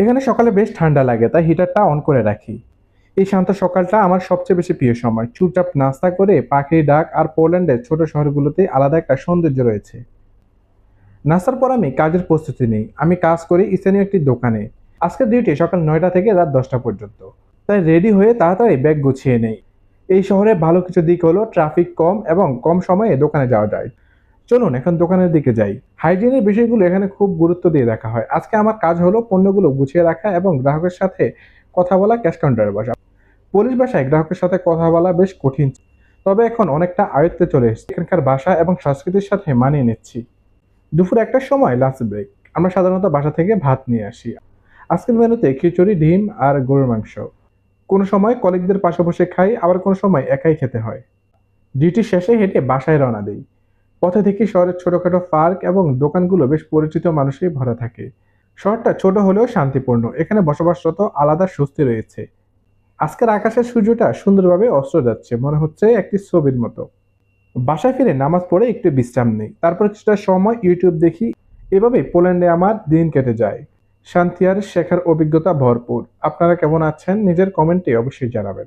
এখানে সকালে বেশ ঠান্ডা লাগে, তাই হিটারটা অন করে রাখি। এই শান্ত সকালটা আমার সবচেয়ে বেশি প্রিয় সময়। চুপচাপ নাস্তা করে পাখির ডাক আর পোল্যান্ডের ছোট শহরগুলোতে আলাদা একটা সৌন্দর্য রয়েছে। নাস্তার পর আমি কাজের প্রস্তুতি নেই। আমি কাজ করি স্থানীয় একটি দোকানে। আজকের ডিউটি সকাল নয়টা থেকে রাত দশটা পর্যন্ত। তাই রেডি হয়ে তাড়াতাড়ি ব্যাগ গুছিয়ে নেই। এই শহরে ভালো কিছু দিক হলো ট্রাফিক কম এবং কম সময়ে দোকানে যাওয়া যায়। চলুন এখন দোকানের দিকে যাই। হাইজিনের বিষয়গুলো এখানে খুব গুরুত্ব দিয়ে দেখা হয়। আজকে আমার কাজ হলো পণ্যগুলো গুছিয়ে রাখা এবং গ্রাহকের সাথে কথা বলা, ক্যাশ কাউন্টারে বসা। পুলিশ ভাষায় গ্রাহকের সাথে কথা বলা বেশ কঠিন। তবে এখন অনেকটা আয়ত্তে চলে এসেছে। এখানকার ভাষা এবং সংস্কৃতির সাথে মানিয়ে নিচ্ছি। দুপুর একটার সময় লাঞ্চ ব্রেক। আমরা সাধারণত বাসা থেকে ভাত নিয়ে আসি। আজকের মেনুতে খিচুড়ি, ডিম আর গরুর মাংস। কোনো সময় কলিগদের পাশে বসে খাই, আবার কোনো সময় একাই খেতে হয়। ডিউটি শেষে হেঁটে বাসায় রওনা দিই। পথে দেখি শহরের ছোটখাটো পার্ক এবং দোকানগুলো বেশ পরিচিত মানুষই ভরা থাকে। শহরটা ছোট হলেও শান্তিপূর্ণ, এখানে বসবাসরত আলাদা স্বস্তি রয়েছে। আজকের আকাশের সূর্যটা সুন্দরভাবে অস্ত্র যাচ্ছে, মনে হচ্ছে একটি ছবির মতো। বাসায় ফিরে নামাজ পড়ে একটু বিশ্রাম নেই, তারপর কিছুটা সময় ইউটিউব দেখি, এভাবেই পোল্যান্ডে আমার দিন কেটে যায়। শান্তি আর শেখার অভিজ্ঞতা ভরপুর। আপনারা কেমন আছেন? নিজের কমেন্টে অবশ্যই জানাবেন।